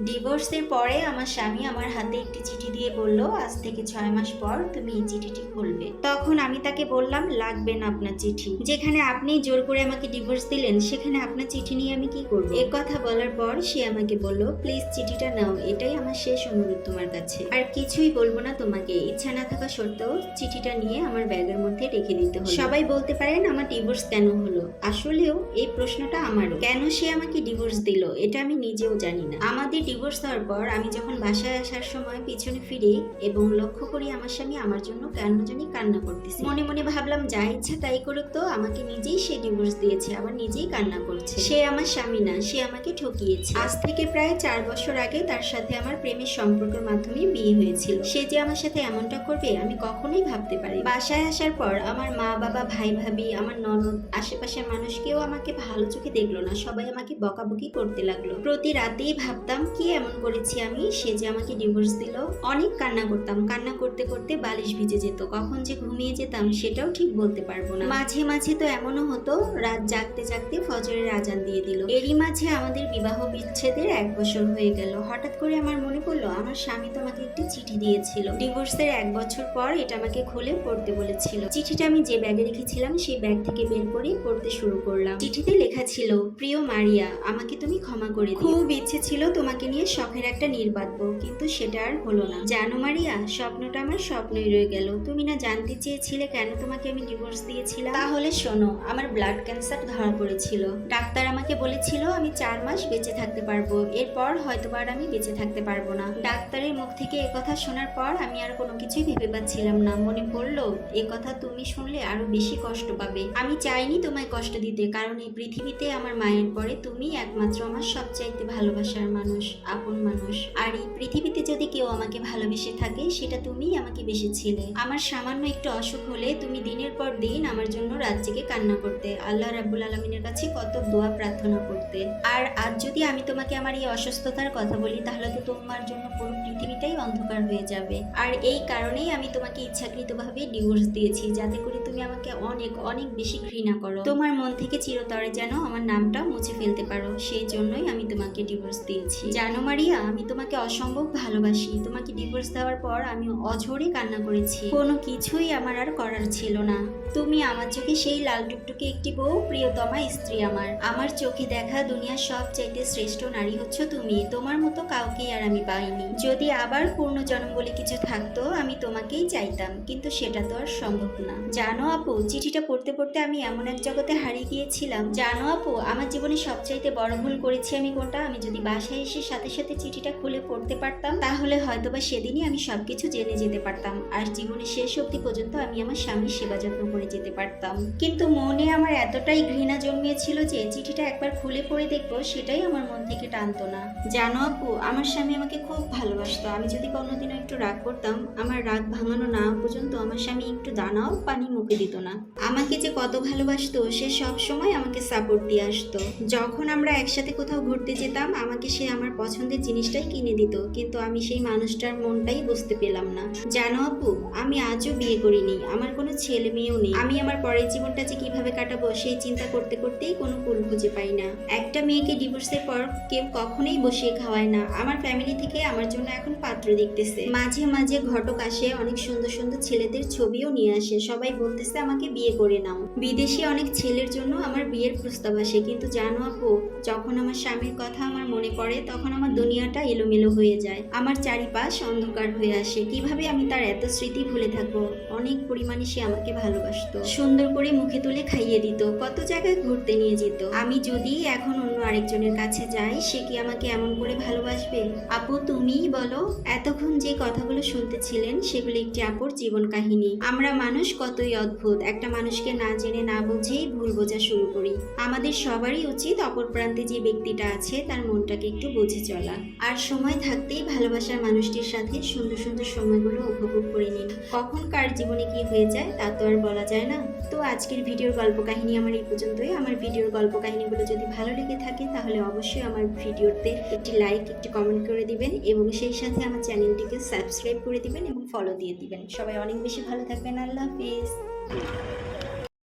ডিভোর্সের পরে আমার স্বামী আমার হাতে একটি চিঠি দিয়ে বলল, আজ থেকে ছয় মাস পর তুমি এই চিঠিটি খুলবে। তখন আমি তাকে বললাম, লাগবে না আপনার চিঠি। যেখানে আপনি জোর করে আমাকে ডিভোর্স দিলেন, সেখানে আপনার চিঠি নিয়ে আমি কি করব? এ কথা বলার পর সে আমাকে বলল, প্লিজ চিঠিটা নাও, এটাই আমার শেষ অনুরোধ তোমার কাছে। আর কিছুই বলব না তোমাকে। ইচ্ছা না থাকা সত্ত্বেও চিঠিটা নিয়ে আমার ব্যাগের মধ্যে রেখে দিতে হলো। সবাই বলতে পারেন, আমার ডিভোর্স কেন হলো? আসলেও এই প্রশ্নটা আমারও। কেন সে আমাকে ডিভোর্স দিল, এটা আমি নিজেও জানি না। আমাদের ডিভোর্স হওয়ার পর আমি যখন বাসায় আসার সময় পিছনে ফিরে এবং লক্ষ্য করি আমার স্বামী আমার জন্য কেন জানি কান্না করতেছে। মনে মনে ভাবলাম, যা ইচ্ছা তাই করুক তো, আমাকে নিজেই সে ডিভোর্স দিয়েছে, আবার নিজেই কান্না করছে। সে আমার স্বামী না, সে আমাকে ঠকিয়েছে। আজ থেকে প্রায় চার বছর আগে তার সাথে আমার প্রেমের সম্পর্কের মাধ্যমে বিয়ে হয়েছিল। সে যে আমার সাথে এমনটা করবে, আমি কখনোই ভাবতে পারি বাসায় আসার পর আমার মা, বাবা, ভাই, ভাবি, আমার ননদ, আশেপাশের মানুষ কেউ আমাকে ভালো চোখে দেখল না। সবাই আমাকে বকাবকি করতে লাগল। প্রতি রাতেই ভাবতাম কি এমন করেছি আমি? সে যে আমাকে ডিভোর্স দিল। অনেক কান্না করতাম। কান্না করতে করতে বালিশ ভিজে যেত। কখন যে ঘুমিয়ে যেতাম সেটাও ঠিক বলতে পারব না। মাঝে মাঝে তো এমনও হতো, রাত জাগতে জাগতে ফজরের আজান দিয়ে দিল। এরই মাঝে আমাদের বিবাহ বিচ্ছেদের এক বছর হয়ে গেল। হঠাৎ করে আমার মনে পড়ল, আমার স্বামী তো আমাকে একটি চিঠি দিয়েছিল। ডিভোর্সের এক বছর পর এটা আমাকে খুলে পড়তে বলেছিল। চিঠিটা আমি যে ব্যাগে রেখেছিলাম, সেই ব্যাগ থেকে বের করে পড়তে শুরু করলাম। চিঠিতে লেখা ছিল, প্রিয় মারিয়া, আমাকে তুমি ক্ষমা করে খুব ইচ্ছে ছিল তোমাকে নিয়ে শখের একটা নীর কিন্তু সেটা আর হলো না। জানো মারিয়া, স্বপ্নটা আমার স্বপ্নই রয়ে গেল। তুমি না জানতে চেয়েছিলে কেন তোমাকে আমি ডিভোর্স দিয়েছিলাম? তাহলে শোনো, আমার ব্লাড ক্যান্সার ধরা পড়েছিল। ডাক্তার আমাকে বলেছিল আমি চার মাস বেঁচে থাকতে পারব। এরপর হয়তো আর আমি বেঁচে থাকতে পারব না। ডাক্তারের মুখ থেকে কথা শোনার পর আমি আর কোনো কিছুই ভেবে পাচ্ছিলাম না। মনে পড়ল, এ কথা তুমি শুনলে আরও বেশি কষ্ট পাবে। আমি চাইনি তোমায় কষ্ট দিতে, কারণ এই পৃথিবীতে আমার মায়ের পরে তুমি একমাত্র আমার সবচাইতে ভালোবাসার মানুষ। আপন মানুষ। আর এই পৃথিবীতে যদি কেউ আমাকে ভালোবেসে থাকে, সেটা তুমিই আমাকে বেসেছিলে। আমার সামান্য একটু অসুখ হলে তুমি দিনের পর দিন আমার জন্য রাত জেগে কান্না করতে। আল্লাহ রাব্বুল আলমিনের কাছে কত দোয়া প্রার্থনা করতে। আর আজ যদি আমি তোমাকে আমার এই অসুস্থতার কথা বলি, তাহলে তো তোমার জন্য পুরো পৃথিবীটাই অন্ধকার হয়ে যাবে। আর এই কারণেই আমি তোমাকে ইচ্ছাকৃতভাবে ডিভোর্স দিয়েছি, যাতে করে তুমি আমাকে অনেক অনেক বেশি ঘৃণা করো। তোমার মন থেকে চিরতরে যেন আমার নামটা মুছে ফেলতে পারো, সেই জন্যই আমি তোমাকে ডিভোর্স দিয়েছি। জানো মারিয়া, আমি তোমাকে অসম্ভব ভালোবাসি। তোমাকে ডিভোর্স দেওয়ার পর আমি অঝরে কান্না করেছি। কোনো কিছুই আমার আর করার ছিল না। তুমি আমার চোখে সেই লাল টুকটুকে একটি বউ, প্রিয়তমা স্ত্রী আমার। আমার চোখে দেখা দুনিয়ার সব চাইতে শ্রেষ্ঠ নারী হচ্ছ তুমি। তোমার মতো কাউকেই আর আমি পাইনি। যদি আবার পূর্ণ জন্ম বলে কিছু থাকতো, আমি তোমাকেই চাইতাম, কিন্তু সেটা তো আর সম্ভব না। জানো আপু, চিঠিটা পড়তে পড়তে আমি এমন এক জগতে হারিয়ে গিয়েছিলাম। জানো আপু, আমার জীবনে সবচাইতে বড় ভুল করেছি আমি কোনটা? আমি যদি বাসায় এসে সাথে সাথে চিঠিটা খুলে পড়তে পারতাম, তাহলে হয়তোবা সেদিনই আমি সবকিছু জেনে যেতে পারতাম। আর জীবনের শেষ অবধি পর্যন্ত আমি আমার স্বামীর সেবা যত্ন করে যেতে পারতাম। কিন্তু মনে আমার এতটাই ঘৃণা জন্মিয়েছিল যে চিঠিটা একবার খুলে পড়ে দেখব, সেটাই আমার মন থেকে টানতো না। জানো আপু, আমার স্বামী আমাকে খুব ভালোবাসতো। আমি যদি কোনোদিনও একটু রাগ করতাম, আমার রাগ ভাঙানো না পর্যন্ত আমার স্বামী একটু দানাও পানি মুখে দিত না। আমাকে যে কত ভালোবাসতো, সে সব সময় আমাকে সাপোর্ট দিয়ে আসতো। যখন আমরা একসাথে কোথাও ঘুরতে যেতাম, আমাকে সে আমার পছন্দের জিনিসটাই কিনে দিত। কিন্তু আমি সেই মানুষটার মনটাই বুঝতে পেলাম না। জানো আপু, আমি আজও বিয়ে করিনি, আমার কোনো ছেলে মেয়েও নেই। আমি আমার পরের জীবনটা যে কীভাবে কাটাবো, সেই চিন্তা করতে করতেই কোনো কুল খুঁজে পাই না। একটা মেয়েকে ডিভোর্সের পর কেউ কখনোই বসিয়ে খাওয়ায় না। আমার ফ্যামিলি থেকে আমার জন্য এখন পাত্র দেখতেছে। মাঝে মাঝে ঘটক আসে, অনেক সুন্দর সুন্দর ছেলেদের ছবিও নিয়ে আসে। সবাই বলতেছে, আমাকে বিয়ে করে নাও। বিদেশি অনেক ছেলের জন্য আমার বিয়ের প্রস্তাব আসে। কিন্তু জানো আপু, যখন আমার স্বামীর কথা আমার মনে পড়ে, তখন আমার দুনিয়াটা এলোমেলো হয়ে যায়। আমার চারিপাশ অন্ধকার হয়ে আসে। কীভাবে আমি তার এত স্মৃতি ভুলে থাকব? অনেক পরিমাণে সে আমাকে ভালোবাসতো। সুন্দর করে মুখে তুলে খাইয়ে দিত, কত জায়গায় ঘুরতে নিয়ে যেত। আমি যদি এখন অন্য আরেকজনের কাছে যাই, সে কি আমাকে এমন করে ভালোবাসবে? আপু তুমিই বলো, এতক্ষণ যে কথাগুলো শুনতেছিলেন, সেগুলো একটি আপুর জীবন কাহিনী। আমরা মানুষ কতই অদ্ভুত, একটা মানুষকে না জেনে না বুঝেই ভুল বোঝা শুরু করি। আমাদের সবারই উচিত অপর প্রান্তে যে ব্যক্তিটা আছে, তার মনটাকে একটু বুঝে চলা। আর সময় থাকতেই ভালোবাসার মানুষটির সাথে সুন্দর সুন্দর সময়গুলো উপভোগ করে নিন। কখন কার জীবনে কি হয়ে যায় তা তো আর বলা যায় না। তো আজকের ভিডিওর গল্প কাহিনী আমার এই পর্যন্তই। আমার ভিডিওর গল্প কাহিনীগুলো যদি ভালো লেগে থাকে তাহলে অবশ্যই আমার ভিডিওতে একটি লাইক একটি কমেন্ট করে দিবেন এবং সেই সাথে আমার চ্যানেলটিকে সাবস্ক্রাইব করে দিবেন এবং ফলো দিয়ে দিবেন। সবাই অনেক বেশি ভালো থাকবেন। আল্লাহ হাফিজ।